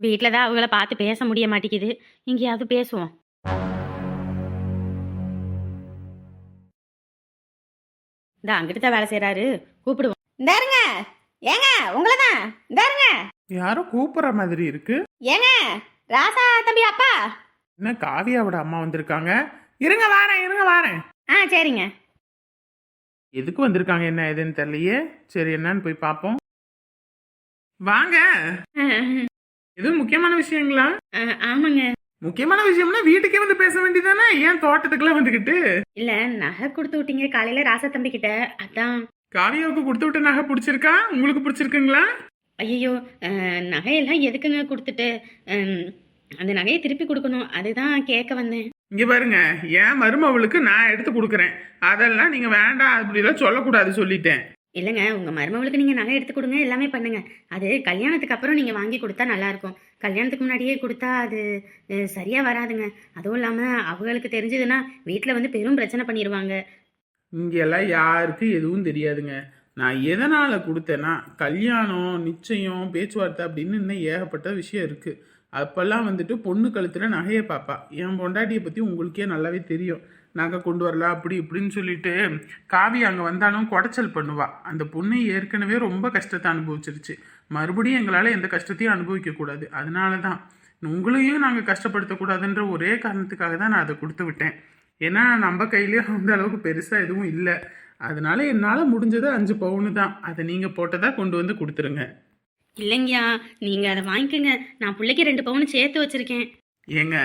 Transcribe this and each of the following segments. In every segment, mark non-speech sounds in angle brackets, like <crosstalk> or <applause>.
வீட்டில் தான் அவங்கள பார்த்து பேச முடிய மாட்டேங்குது. எங்கேயாவது பேசுவோம். இந்த அங்கிட்டு தான் வேலை செய்கிறாரு கூப்பிடுவோம். இந்தாருங்க. ஏங்க உங்களை தான். இந்தாருங்க. யாரோ கூப்பிடுற மாதிரி இருக்கு. ஏங்க ராசா தம்பி அப்பா. என்ன காவியாவோட அம்மா வந்திருக்காங்க? இருங்க வாரேன் இருங்க வாரேன். ஆ சரிங்க. எதுக்கு வந்திருக்காங்க? என்ன ஏதுன்னு தெரியலையே. சரி என்னன்னு போய் பார்ப்போம். வாங்க. எதுவும் முக்கியமான விஷயங்களா? ஆமாங்க. முக்கியமான விஷயம்னா வீட்டுக்கே வந்து பேச வேண்டியதானே ஏன் தோட்டத்துக்குலாம் வந்துகிட்டு? இல்லை நகை கொடுத்து விட்டீங்க காலையில் ராசா தம்பி கிட்ட அதான். காவியாவுக்கு கொடுத்து விட்ட நகை பிடிச்சிருக்கா? உங்களுக்கு பிடிச்சிருக்குங்களா? ஐயோ நகையெல்லாம் எதுக்குங்க கொடுத்துட்டு? அந்த நகையை திருப்பி கொடுக்கணும். அதுதான் கேட்க வந்தேன். இங்க பாருங்க என் மருமவளுக்கு நான் எடுத்து கொடுக்குறேன். அதெல்லாம் நீங்க வேண்டாம் அப்படிலாம் சொல்லக்கூடாது சொல்லிட்டேன். இல்லைங்க உங்கள் மருமகளுக்கு நீங்கள் நகை எடுத்து கொடுங்க எல்லாமே பண்ணுங்க. அது கல்யாணத்துக்கு அப்புறம் நீங்கள் வாங்கி கொடுத்தா நல்லாயிருக்கும். கல்யாணத்துக்கு முன்னாடியே கொடுத்தா அது சரியாக வராதுங்க. அதுவும் இல்லாமல் அவங்களுக்கு தெரிஞ்சதுன்னா வீட்டில் வந்து பெரும் பிரச்சனை பண்ணிடுவாங்க இங்கெல்லாம் யாருக்கு எதுவும் தெரியாதுங்க. நான் எதனால் கொடுத்தேன்னா கல்யாணம் நிச்சயம் பேச்சுவார்த்தை அப்படின்னு இன்னும் ஏகப்பட்ட விஷயம் இருக்குது அப்போல்லாம் வந்துட்டு பொண்ணு கழுத்தில் நகையை பார்ப்பா என் பொண்டாட்டியை பற்றி உங்களுக்கே நல்லாவே தெரியும். நகை கொண்டு வரலாம் அப்படி இப்படின்னு சொல்லிட்டு காவி அங்கே வந்தாலும் குடைச்சல் பண்ணுவாள் அந்த பொண்ணு ஏற்கனவே ரொம்ப கஷ்டத்தை அனுபவிச்சிருச்சு. மறுபடியும் எங்களால் எந்த கஷ்டத்தையும் அனுபவிக்கக்கூடாது அதனால தான் உங்களையும் நாங்கள் கஷ்டப்படுத்தக்கூடாதுன்ற ஒரே காரணத்துக்காக தான் நான் அதை கொடுத்து விட்டேன். ஏன்னா நம்ம கையிலேயும் அந்த அளவுக்கு பெருசாக எதுவும் இல்லை. அதனால என்னால் முடிஞ்சது அஞ்சு பவுனு தான் அதை நீங்கள் போட்டதாக கொண்டு வந்து கொடுத்துருங்க. இல்லைங்கய்யா நீங்கள் அதை வாங்கிக்கோங்க. நான் பிள்ளைக்கு ரெண்டு பவுன் சேர்த்து வச்சுருக்கேன். ஏங்க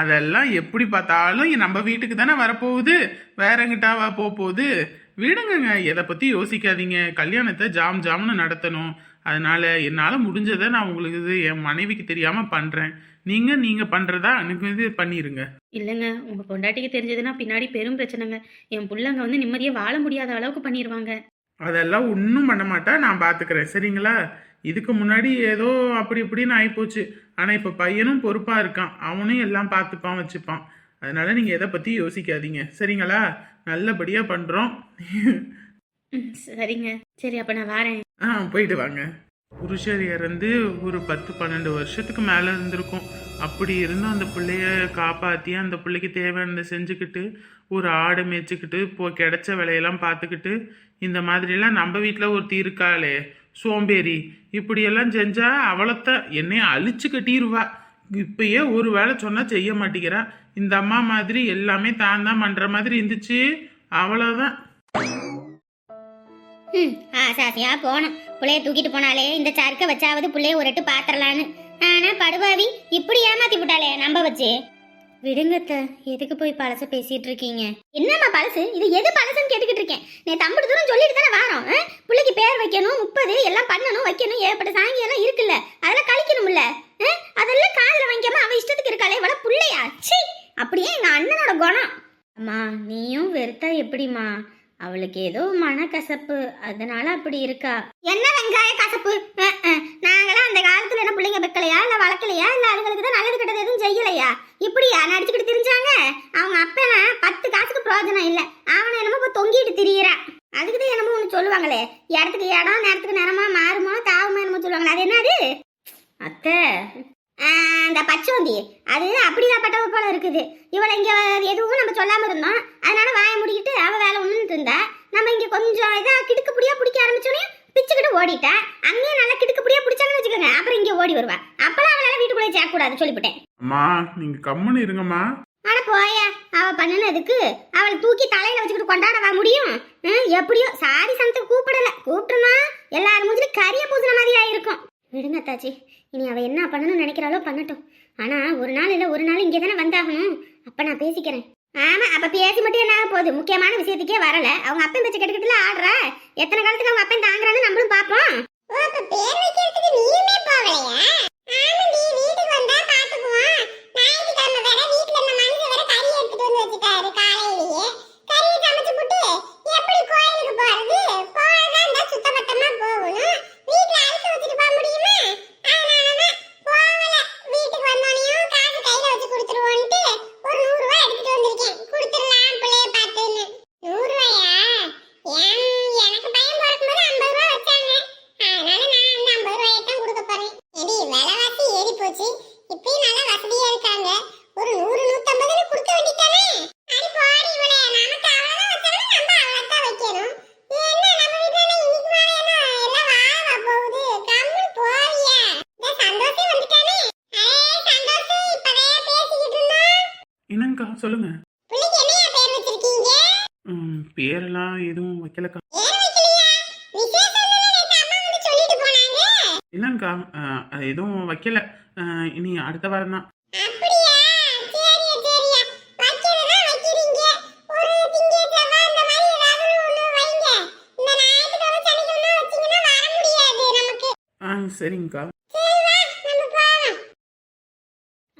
அதெல்லாம் எப்படி பார்த்தாலும் நம்ம வீட்டுக்கு தானே வரப்போகுது. வேற எங்கிட்டாவா போக போகுது விடுங்கங்க எதை பற்றி யோசிக்காதீங்க. கல்யாணத்தை ஜாம் ஜாம்னு நடத்தணும். அதனால என்னால் முடிஞ்சதை நான் உங்களுக்கு இது என் மனைவிக்கு தெரியாமல் பண்ணுறேன் நீங்கள் நீங்கள் பண்ணுறதா எனக்கு இது பண்ணிடுங்க இல்லைங்க உங்கள் பொண்டாட்டிக்கு தெரிஞ்சதுன்னா பின்னாடி பெரும் பிரச்சனைங்க. என் பிள்ளைங்க வந்து நிம்மதியாக வாழ முடியாத அளவுக்கு பண்ணிடுவாங்க அதெல்லாம் ஒன்றும் பண்ண மாட்டா நான் பார்த்துக்கிறேன் சரிங்களா? இதுக்கு முன்னாடி ஏதோ அப்படி இப்படின்னு ஆகிப்போச்சு ஆனால் இப்போ பையனும் பொறுப்பாக இருக்கான். அவனும் எல்லாம் பார்த்துப்பான் வச்சுப்பான். அதனால நீங்கள் எதை பற்றி யோசிக்காதீங்க. சரிங்களா? நல்லபடியாக பண்ணுறோம் சரிங்க. சரி அப்போ நான் வரேன். ஆ போயிட்டு வாங்க. புருஷர் இறந்து ஒரு பத்து பன்னெண்டு வருஷத்துக்கு மேலே இருந்திருக்கும். அப்படி இருந்தும் அந்த பிள்ளைய காப்பாற்றி அந்த பிள்ளைக்கு தேவையானதை செஞ்சுக்கிட்டு ஒரு ஆடு மேய்ச்சிக்கிட்டு இப்போ கிடைச்ச வேலையெல்லாம் பார்த்துக்கிட்டு இந்த மாதிரிலாம் நம்ம வீட்டில் ஒருத்தி இருக்காளே சோம்பேறி. இப்படியெல்லாம் செஞ்சால் அவளத்த என்னைய அழிச்சு கட்டிடுவா இப்பயே ஒரு வேலை சொன்னால் செய்ய மாட்டேங்கிறா. இந்த அம்மா மாதிரி எல்லாமே தான் தான் பண்ணுற மாதிரி இருந்துச்சு. அவ்வளோதான் ம். ஆசாசியா போனோம் புள்ளைய தூக்கிட்டு போனாலே இந்த சறுக்க வச்சாவது புள்ளைய ஒரு எட்டு பாத்திரலான்னு. ஆனா படுபாவி இப்படி ஏமாத்தி விட்டாளே நம்ப வச்சு. விடுங்கத்த எதுக்கு போய் பழச பேசிட்டு இருக்கீங்க? என்னம்மா பழசு? இது எது பழசுன்னு கேட்டுக்கிட்டு இருக்கேன். நீ தம்புடு தூரம் சொல்லிட்டு தானே வாரோம்? புள்ளைக்கு பேர் வைக்கணும் முப்பது எல்லாம் பண்ணணும் வைக்கணும். ஏகப்பட்ட சாங்கி எல்லாம் இருக்குல்ல. அதெல்லாம் கழிக்கணும்ல? அதெல்லாம் காதுல வாங்கிக்காம அவ இஷ்டத்துக்கு இருக்காளே இவள புள்ளையா? ச்சீ! அப்படியே எங்க அண்ணனோட குணம். அம்மா நீயும் வெறுத்தா எப்படிம்மா? அவளுக்கு ஏதோ மனக்கசப்பு. அதனால அப்படி இருக்கா? என்ன வெங்காய கசப்பு. நாங்களாம் அந்த காலத்துல என்ன பிள்ளைங்க வைக்கலையா இல்ல வளர்க்கலையா இல்ல அதுங்களுக்கு தான் நல்லது கெட்டது எதுவும் செய்யலையா? இப்படியா? நடிச்சுக்கிட்டு திரிஞ்சாங்க? அவங்க அப்பனா பத்து காசுக்கு பிரயோஜனம் இல்ல. அவனை என்னமோ இப்ப தொங்கிட்டு திரியிறான் அதுக்கு தான் என்னமோ ஒன்று சொல்லுவாங்களே. இடத்துக்கு இடம் நேரத்துக்கு நேரமா மாறுமோ தாவுமோ என்னமோ சொல்லுவாங்களே. அது என்னது? அத்தை அந்த பச்சோந்தி அது அப்படிதான் பட்டவ போல இருக்குது. இவளை இங்க எதுவும் நம்ம சொல்லாம இருந்தோம். அதனால வாய முடிக்கிட்டு அவ வேலை ஒண்ணுன்னு இருந்தா. நம்ம இங்க கொஞ்சம் இதா கிடுக்கு புடியா பிடிக்க ஆரம்பிச்சோடனே பிச்சுக்கிட்டு ஓடிட்டா. அங்கேயே நல்லா கிடுக்கு புடியா பிடிச்சாங்கன்னு வச்சுக்கோங்க. அப்புறம் இங்க ஓடி வருவா. அப்பெல்லாம் அவளால வீட்டுக்குள்ளே சேர்க்கக்கூடாது சொல்லிவிட்டேன். அம்மா நீங்கள் கம்முன்னு இருங்கம்மா. அட போயா. அவ பண்ணுனதுக்கு அவளை தூக்கி தலையில வச்சுக்கிட்டு கொண்டாடவா முடியும்? எப்படியோ சாரி சனத்தை கூப்பிடல. கூப்பிட்டுனா எல்லாரும் மூஞ்சிலும் கரிய பூசுன மாதிரி ஆயிருக்கும். விடுங்க தாச்சி இனி அவள் என்ன பண்ணணும்னு நினைக்கிறாளோ பண்ணட்டும். ஆனால் ஒரு நாள் இல்லை ஒரு நாள் இங்கே தானே வந்தாகணும். அப்போ நான் பேசிக்கிறேன். ஆமாம் அப்போ பேசி மட்டும் என்ன போகுது? முக்கியமான விஷயத்துக்கே வரல. அவங்க அப்பன் பேச்சு கெட்டுக்கிட்டுல ஆடுற. எத்தனை காலத்துக்கு அவங்க அப்பன் தாங்குறான்னு நம்மளும் பார்ப்போம் பேர் வைக்கிறதுக்கு நீயுமே போவலையா ஆமாண்டி வீட்டுக்கு வந்தா பாத்துக்குவோம் ஞாயிற்றுக்கிழமை வேற வீட்ல இந்த மனுஷன் வேற கறி எடுத்துட்டு வந்து வச்சுட்டாரு காலையிலேயே கறி சமைச்சு போட்டு எப்படி கோயிலுக்கு போறது போறதா இருந்தா சுத்தபத்தமா போகணும் வீட்ல அழுத்து வச்சுட்டு போக முடியுமா அதனாலதான் போகல வீட்டுக்கு வந்தோனையும் காசு கையில வச்சு கொடுத்துருவோன்ட்டு ஒரு நூறு ரூபாய் எடுத்துட்டு வந்திருக்கேன் கொடுத்துடலாம் பிள்ளைய பார்த்துன்னு நூறு ரூபாயா ஏன் எனக்கு பையன் பிறக்கும்போது ஐம்பது ரூபா வச்சாங்க அதனால நான் அந்த ஐம்பது ரூபாயை தான் கொடுக்க போறேன் எடி சொல்லுங்க பிள்ளைக்கு என்னையா பேர் வச்சிருக்கீங்க ம், பேரெல்லாம் எதுவும் வைக்கலக்கா. இல்லைங்கக்கா அது எதுவும் வைக்கல. இனி அடுத்த வாரம் தான். அப்படியா?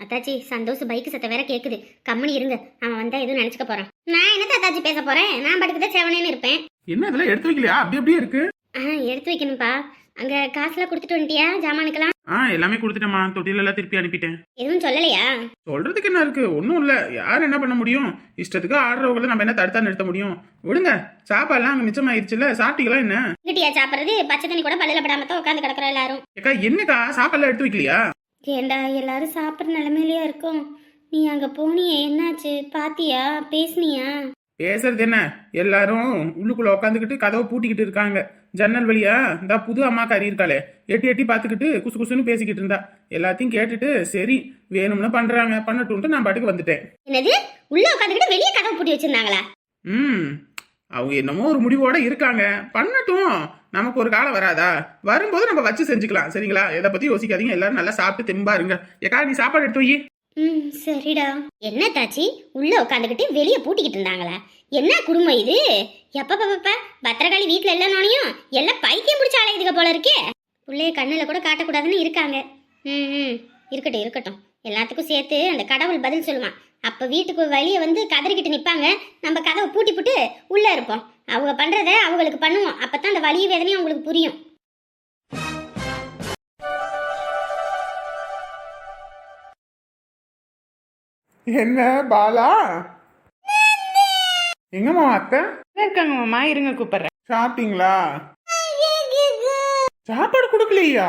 அத்தாச்சி சந்தோஷ் பைக் சத்த வேற கேக்குது. கம்முனி இருங்க. அவன் வந்தா எதுவும் நினைச்சுக்க போறான். நான் என்ன தாத்தாச்சி பேச போறேன்? நான் படுக்கத செவனேன்னு இருப்பேன். என்ன இதெல்லாம் எடுத்து வைக்கலையா? அப்படி அப்படியே இருக்கு. ஆ எடுத்து வைக்கணும்ப்பா அங்க காசுலாம் கொடுத்துட்டு வந்துட்டியா? ஜாமானுக்கெல்லாம்? ஆ எல்லாமே கொடுத்துட்டேம்மா. தொட்டிலெல்லாம் திருப்பி அனுப்பிட்டேன். எதுவும் சொல்லலையா? சொல்றதுக்கு என்ன இருக்கு? ஒன்றும் இல்லை. யார் என்ன பண்ண முடியும்? இஷ்டத்துக்கு ஆடுறவங்கள நம்ம என்ன தடுத்தா நிறுத்த முடியும்? விடுங்க. சாப்பாடுலாம் அங்கே மிச்சமாயிருச்சுல சாப்பிட்டீங்களா என்ன? கிட்டியா சாப்பிடுறது? பச்சை தண்ணி கூட பல்லில படாம தான் உட்காந்து கிடக்குறோம் எல்லாரும். ஏக்கா என்னக்கா? சாப்பாடுலாம் எடுத்து வைக்கலையா? ஏண்டா எல்லாரும் சாப்பிட்ற நிலைமையிலயா இருக்கும்? நீ அங்க போனியே என்னாச்சு? பாத்தியா? பேசுனியா? பேசுறது என்ன? எல்லாரும் உள்ளுக்குள்ள உட்காந்துக்கிட்டு கதவை பூட்டிக்கிட்டு இருக்காங்க. ஜன்னல் வழியா இந்த புது அம்மா கறி இருக்காளே. எட்டி எட்டி பார்த்துக்கிட்டு குசு குசுன்னு பேசிக்கிட்டு இருந்தா. எல்லாத்தையும் கேட்டுட்டு சரி வேணும்னு பண்றாங்க. பண்ணட்டும்ட்டு நான் பாட்டுக்கு வந்துட்டேன். என்னது? உள்ள உட்காந்துக்கிட்டு வெளியே கதவு பூட்டி வச்சிருந்தாங்களா? ம். அவங்க என்னமோ ஒரு முடிவோட இருக்காங்க. பண்ணட்டும். நமக்கு ஒரு காலம் வராதா? வரும்போது நம்ம வச்சு செஞ்சுக்கலாம். சரிங்களா? எதை பத்தி யோசிக்காதீங்க. எல்லாரும் நல்லா சாப்பிட்டு தெம்பா இருங்க. ஏக்கா நீ சாப்பாடு எடுத்து வை. ம் சரிடா. என்ன தாச்சி? உள்ள உட்காந்துக்கிட்டு வெளியே பூட்டிக்கிட்டு இருந்தாங்களா. என்ன குடும்பம் இது? எப்ப பாப்பா பத்திரகாளி வீட்டுல இல்லைனாலையும் எல்லாம் பைத்தியம் பிடிச்ச அலையுதுக போல இருக்கே. பிள்ளைய கண்ணில் கூட காட்டக்கூடாதுன்னு இருக்காங்க. ம் ம். இருக்கட்டும் இருக்கட்டும். எல்லாத்துக்கும் சேர்த்து அந்த கடவுள் பதில் சொல்லுவான். அப்போ வீட்டுக்கு வெளியே வந்து கதறிக்கிட்டு நிற்பாங்க நம்ம கதவை பூட்டி போட்டு உள்ளே இருப்போம். அவங்க பண்ணுறத அவங்களுக்கு பண்ணுவோம். அப்போ தான் அந்த வலிய வேதனையும் அவங்களுக்கு புரியும். என்ன பாலா? எங்கம்மா அத்தை? இருக்காங்க மாமா இருங்க கூப்பிடுறேன். சாப்பிட்டீங்களா? சாப்பாடு கொடுக்கலையா?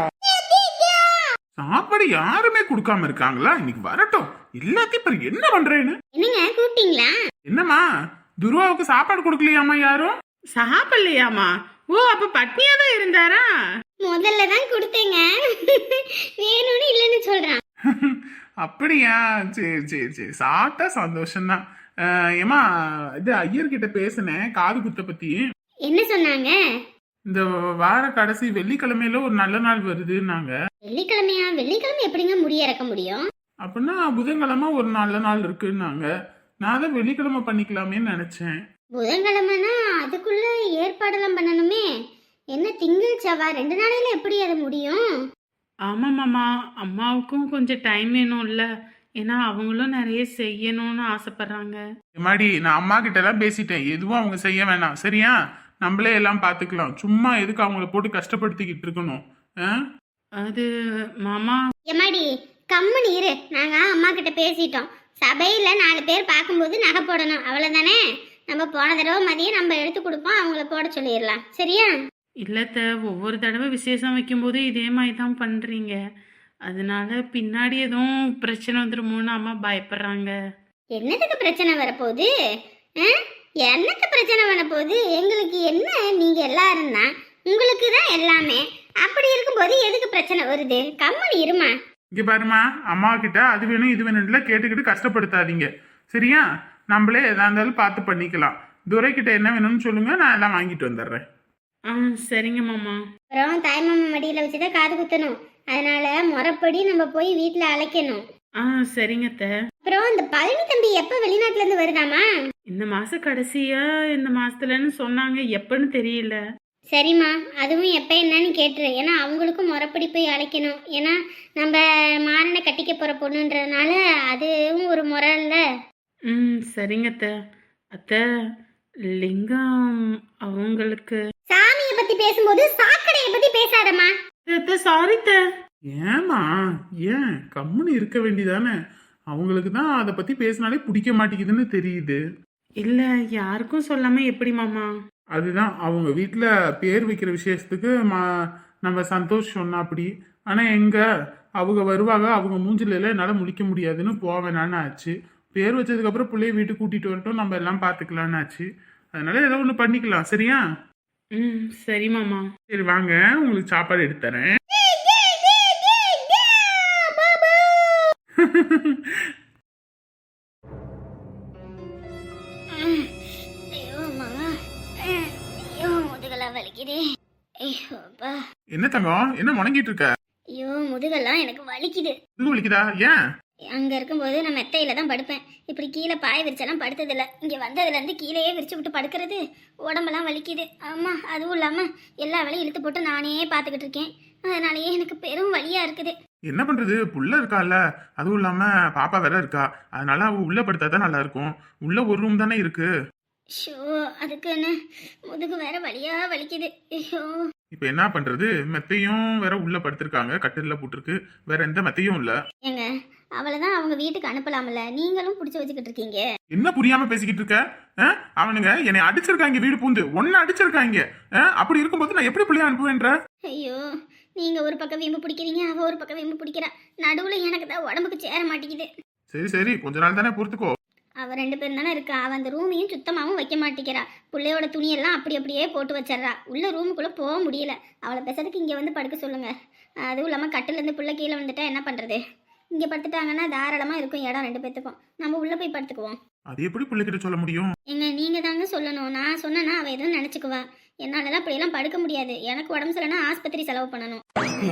சாப்பாடு யாருமே கொடுக்காம இருக்காங்களா? இன்னைக்கு வரட்டும். எல்லாத்தையும் இப்ப என்ன பண்றேன்னு? என்னங்க கூப்பிட்டீங்களா? என்னம்மா துருவாவுக்கு சாப்பாடு கொடுக்கலையாமா யாரும்? சாப்பிடலையாமா ஓ அப்ப பட்னியா தான் இருந்தாரா? முதல்ல தான் கொடுத்தேங்க. வேணும்னு இல்லைன்னு சொல்றான். <laughs> அப்படியா? சரி சரி சரி. சாப்பிட்டா சந்தோஷம்தான். அஹ், ஏம்மா இது ஐயர்கிட்ட பேசினேன் காது குத்த பத்தி. என்ன சொன்னாங்க? இந்த வார கடைசி வெள்ளிக்கிழமையில ஒரு நல்ல நாள் வருதுன்னாங்க. வெள்ளிக்கிழமையா? வெள்ளிக்கிழமை எப்படிங்க முடி இறக்க முடியும்? அப்படின்னா புதன்கிழமை ஒரு நல்ல நாள் இருக்குன்னாங்க. நான் தான் வெள்ளிக்கிழமை பண்ணிக்கலாமேன்னு நினைச்சேன். புதன்கிழமைனா அதுக்குள்ள ஏற்பாடெல்லாம் பண்ணணுமே. என்ன திங்கள் செவ்வாய் ரெண்டு நாளையில எப்படி அது முடியும்? ஆமா மாமா. அம்மாவுக்கும் கொஞ்சம் டைம் வேணும்ல. ஏன்னா அவங்களும் நிறைய செய்யணும்னு ஆசைப்படுறாங்க. மாடி நான் அம்மா கிட்ட எல்லாம் பேசிட்டேன். எதுவும் அவங்க செய்ய வேணாம். சரியா? நம்மளே எல்லாம் பார்த்துக்கலாம் சும்மா எதுக்கு அவங்கள போட்டு கஷ்டப்படுத்திக்கிட்டு இருக்கணும்? ஆ? அது மாமா. எம்மாடி கம்முனு இரு. நாங்க அம்மா கிட்ட பேசிட்டோம். சபையில நாலு பேர் பார்க்கும்போது நகை போடணும். அவ்வளவுதானே? நம்ம போன தடவை மதியம் நம்ம எடுத்து கொடுப்போம். அவங்கள போட சொல்லிடலாம். சரியா? இல்லத்த ஒவ்வொரு தடவை விசேஷம் வைக்கும்போது இதே மாதிரி தான் பண்றீங்க. அதனால பின்னாடி எதுவும் பிரச்சனை வந்துருமோன்னு அம்மா பயப்படுறாங்க. என்னத்துக்கு பிரச்சனை வரப்போகுது? ஆ? என்னத்து பிரச்சனை வரப்போகுது? எங்களுக்கு என்ன? நீங்க எல்லாரும் தான். உங்களுக்கு தான் எல்லாமே. அப்படி இருக்கும்போது எதுக்கு பிரச்சனை வருது? கம்முனு இருமா. இங்க பாருமா அம்மா கிட்ட அது வேணும் இது வேணும்ல கேட்டுக்கிட்டு கஷ்டப்படுத்தாதீங்க. சரியா? நம்மளே எதா இருந்தாலும் பார்த்து பண்ணிக்கலாம். துரை கிட்ட என்ன வேணும்னு சொல்லுங்க நான் எல்லாம் வாங்கிட்டு வந்துடுறேன். ஆ சரிங்க மாமா. அப்புறம் தாய்மாமா மடியில் வச்சு தான் காது குத்தணும். அதனால முறைப்படி நம்ம போய் வீட்டில் அழைக்கணும். ஆ சரிங்க அத்தை. அப்புறம் இந்த பழனி தம்பி எப்போ வெளிநாட்டுல இருந்து வருதாமா இந்த மாச கடைசியா இந்த மாசத்துலன்னு சொன்னாங்க எப்பன்னு தெரியல. சரிம்மா அதுவும் எப்போ என்னன்னு கேட்டுரு. ஏன்னா அவங்களுக்கும் முறைப்படி போய் அழைக்கணும். ஏன்னா நம்ம மாறனை கட்டிக்க போகிற பொண்ணுன்றதுனால அதுவும் ஒரு முறை இல்லை. ம் சரிங்க அத்தை. அத்தை லிங்கம் அவங்களுக்கு சாமியை பற்றி பேசும்போது சாக்கடையை பற்றி பேசாதம்மா. அத்தை சாரி அத்தை. ஏமா ஏன்? கம்முன்னு இருக்க வேண்டியதானே? அவங்களுக்கு தான் அதை பத்தி பேசினாலே பிடிக்க மாட்டேங்குதுன்னு தெரியுது. இல்ல யாருக்கும் சொல்லாம எப்படி மாமா? அதுதான் அவங்க வீட்டில் பேர் வைக்கிற விசேஷத்துக்கு மா நம்ம சந்தோஷ் சொன்னா அப்படி. ஆனால் எங்க அவங்க வருவாங்க அவங்க மூஞ்சில எல்லாம் என்னால் முழிக்க முடியாதுன்னு போவேனான்னு ஆச்சு. பேர் வச்சதுக்கப்புறம் பிள்ளைய வீட்டுக்கு கூட்டிட்டு வரட்டும் நம்ம எல்லாம் பார்த்துக்கலான்னு ஆச்சு. அதனால ஏதோ ஒன்று பண்ணிக்கலாம் சரியா? ம் சரி மாமா. சரி வாங்க உங்களுக்கு சாப்பாடு எடுத்து தரேன் ஐயோ அப்பா. என்ன தங்கம்? என்ன முணங்கிட்டு இருக்க? ஐயோ முதுகெல்லாம் எனக்கு வலிக்குது. இது வலிக்குதா? ஏன்? அங்க இருக்கும்போது நான் மெத்தையில தான் படுப்பேன். இப்படி கீழே பாய விரிச்செல்லாம் படுத்ததில்ல. இங்க வந்ததுல இருந்து கீழேயே விரிச்சு விட்டு படுக்கிறது. உடம்பெல்லாம் வலிக்குது. ஆமா அதுவும் இல்லாம எல்லா வேலையும் இழுத்து போட்டு நானே பார்த்துக்கிட்டு இருக்கேன். அதனாலயே எனக்கு பெரும் வலியா இருக்குது. என்ன பண்றது? புள்ள இருக்கால அதுவும் இல்லாம பாப்பா வேற இருக்கா. அதனால அவ உள்ள படுத்தாதான் நல்லா இருக்கும். உள்ள ஒரு ரூம் தானே இருக்கு. ஷோ அதுக்குன்னு முதுகு வேற வலியா வலிக்குது. ஐயோ. இப்ப என்ன பண்றது? மெத்தையும் வேற உள்ள படுத்திருக்காங்க. கட்டில போட்டிருக்கு. வேற எந்த மெத்தையும் இல்ல. ஏங்க அவளை தான் அவங்க வீட்டுக்கு அனுப்பலாம்ல. நீங்களும் பிடிச்சி வச்சுக்கிட்டு இருக்கீங்க. என்ன புரியாம பேசிக்கிட்டு இருக்க? ஆ? அவனுங்க என்னை அடிச்சிருக்காங்க வீடு பூந்து. ஒன்னு அடிச்சிருக்காங்க. ஆ? அப்படி இருக்கும்போது நான் எப்படி பிள்ளைய அனுப்புவேன்ற? ஐயோ நீங்க ஒரு பக்கம் வீம்பு பிடிக்கிறீங்க அவ ஒரு பக்கம் வீம்பு பிடிக்கிறா. நடுவுல எனக்கு தான் உடம்புக்கு சேர மாட்டேங்குது. சரி சரி. கொஞ்ச நாள் தானே பொறுத்துக்கோ. அவ ரெண்டு பேரும் தானே இருக்கா? அவ அந்த ரூமையும் சுத்தமாவும் வைக்க மாட்டேங்கிறா. பிள்ளையோட துணியெல்லாம் அப்படி அப்படியே போட்டு வச்சிடுறா. உள்ள ரூமுக்குள்ள போக முடியல. அவளை பேசுறதுக்கு இங்க வந்து படுக்க சொல்லுங்க. அதுவும் இல்லாம கட்டில இருந்து புள்ள கீழே வந்துட்டா என்ன பண்றது? இங்க படுத்துட்டாங்கன்னா தாராளமா இருக்கும் இடம் ரெண்டு பேத்துக்கும். நம்ம உள்ள போய் படுத்துக்குவோம். அது எப்படி பிள்ளைகிட்ட சொல்ல முடியும்? எங்க நீங்க தாங்க சொல்லணும். நான் சொன்னேன்னா அவ எதுவும் நினைச்சுக்குவா. என்னாலலாம் அப்படியெல்லாம் படுக்க முடியாது. எனக்கு உடம்பு சரியில்லைன்னா ஆஸ்பத்திரி செலவு பண்ணணும்.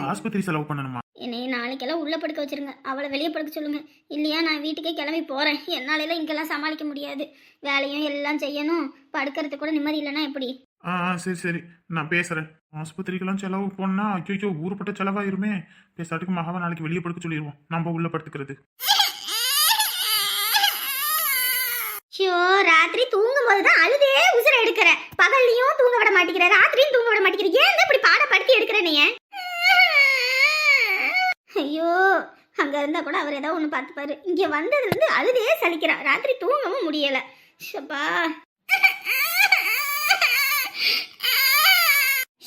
ஆஸ்பத்திரி செலவு பண்ணணுமா? என்னை நாளைக்கெல்லாம் உள்ள படுக்க வச்சிருங்க. அவளை வெளியே படுக்க சொல்லுங்க. இல்லையா நான் வீட்டுக்கே கிளம்பி போறேன். என்னாலலாம் இங்கெல்லாம் சமாளிக்க முடியாது. வேலையும் எல்லாம் செய்யணும். படுக்கிறதுக்கு கூட நிம்மதி இல்லைன்னா எப்படி? ஆ ஆ, சரி சரி. நான் பேசுறேன். ஆஸ்பத்திரிக்கெல்லாம் செலவு போனா ஐயோ ஊருப்பட்ட செலவாயிருமே. பேசாட்டுக்கு மகாவை நாளைக்கு வெளியே படுக்க சொல்லிடுவோம் நம்ம உள்ள படுத்துக்கிறது. ஷோ ராத்திரி தூங்கும் போது தான் அழுதே உசுர எடுக்கிற. பகல்லையும் தூங்க விட மாட்டேங்கிற ராத்திரியும் தூங்க விட மாட்டேங்கிற ஏன் தான் இப்படி பாடப்படுத்தி எடுக்கிற நீ ஐயோ அங்க இருந்தா ஒன்று பார்த்துப்பாரு. இங்க வந்ததுல இருந்து அழுதே சலிக்கிறா. ராத்திரி தூங்கவும் முடியல. ஷப்பா.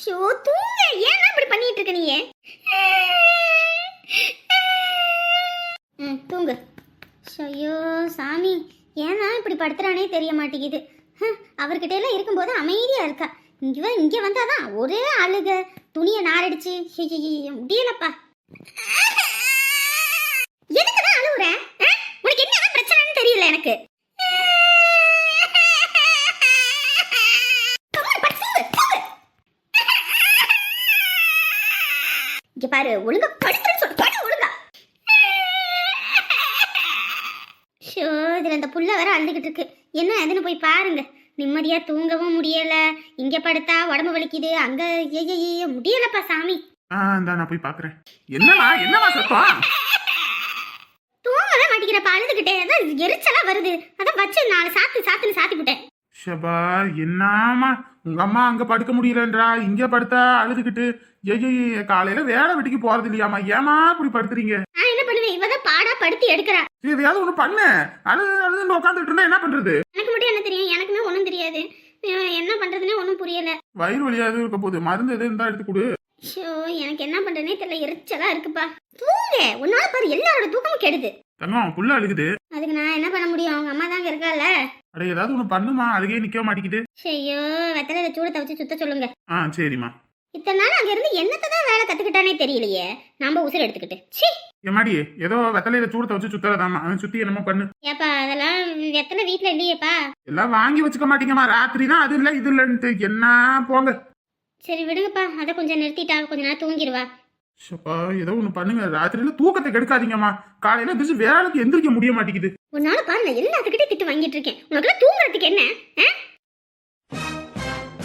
ஷோ தூங்க. ஏன் இப்படி பண்ணிட்டு இருக்க நீ ம் தூங்கு. ஐயோ சாமி. ஏன்னா இப்படி படுத்துறானே தெரிய மாட்டேங்குது. அவர்கிட்ட எல்லாம் இருக்கும்போது அமைதியாக இருக்கா. இங்கே இங்கே வந்தாதான் ஒரே அழுக. துணியை நாரடிச்சு. முடியலப்பா எதுக்குதான் அழுகுற ஆ? உனக்கு என்ன பிரச்சனைன்னு தெரியல எனக்கு கம்முனு படுத்து தூங்கு, தூங்கு. இங்க பாரு ஒழுங்கா படுத்துறேன்னு சொல்லு படு ஒழுங்கா. ஷோ இதில் இந்த புள்ள வேற அழுதுகிட்டு இருக்கு. என்ன அதுன்னு போய் பாருங்க. நிம்மதியா தூங்கவும் முடியல. இங்க படுத்தா உடம்பு வலிக்குது. அங்க ஐயையைய முடியலப்பா சாமி. ஆ இந்தா நான் போய் பாக்குறேன். என்னமா என்னமா சத்தம்? தூங்கவே மாட்டேங்கிறப்ப அழுதுகிட்டே. அதான் எரிச்சலா வருது. அதான் வச்சு நாலு சாத்து சாத்துன்னு சாத்தி விட்டேன் ஷபா என்னாமா உங்க அம்மா அங்க படுக்க முடியலன்றா? இங்க படுத்தா அழுதுகிட்டு. ஐயோ காலையில வேலை வெட்டிக்கு போறது இல்லையாமா ஏமா இப்படி படுத்துறீங்க? நான் என்ன பண்ணுவேன்? இவதான் பாடா படுத்தி எடுக்கிறா. சரி, எதையாவது ஒண்ணு பண்ணு. அழுது அழுதுன்னு உட்காந்துட்டு இருந்தா என்ன பண்றது? எனக்கு மட்டும் என்ன தெரியும்? எனக்குமே ஒன்றும் தெரியாது. என்ன பண்றதுன்னே ஒன்றும் புரியல. வயிறு வலியாவது இருக்க போகுது. மருந்து எதுவும் இருந்தா எடுத்து கொடு. ஷோ எனக்கு என்ன பண்றதுனே தெரியல. எரிச்சலா இருக்குப்பா. தூங்க. உன்னால பாரு எல்லாரோட தூக்கமும் கெடுது. தங்கம் புள்ள அழுகுது. அதுக்கு நான் என்ன பண்ண முடியும்? அவங்க அம்மா தாங்க இருக்கால அட ஏதாவது ஒண்ணு பண்ணுமா? அழுகே நிக்க மாட்டேங்குது. ஐயோ வெத்தலை சூடத்தை வச்சு சுத்த சொல்லுங்க. ஆ சரிம்மா. இத்தனை நாள் அங்க இருந்து என்னத்தை தான் வேலை கத்துக்கிட்டானே தெரியலையே. நம்ம உசுர் எடுத்துக்கிட்டு. ச்சீ! எம்மாடி ஏதோ வெத்தலையில சூடத்தை வச்சு சுத்தறதாமா அவன் சுத்தி என்னமோ பண்ணு. ஏப்பா அதெல்லாம் வெத்தலை வீட்ல இல்லையேப்பா. எல்லாம் வாங்கி வச்சுக்க மாட்டீங்கம்மா. ராத்திரி தான் அது இல்ல இது இல்லன்ட்டு. என்ன போங்க. சரி விடுங்கப்பா. அதை கொஞ்சம் நிறுத்திட்டா கொஞ்ச நேரம் தூங்கிடுவா. ஷப்பா ஏதோ ஒண்ணு பண்ணுங்க. ராத்திரியில தூக்கத்தை கெடுக்காதீங்கம்மா. காலையில எந்திரிச்சு வேலைக்கு எந்திரிக்க முடிய மாட்டேங்குது. ஒரு நாள் பாரு நான் எல்லாத்துக்கிட்டே திட்டு வாங்கிட்டு இருக்கேன். உனக்குலாம் தூங்குறதுக்கு என்ன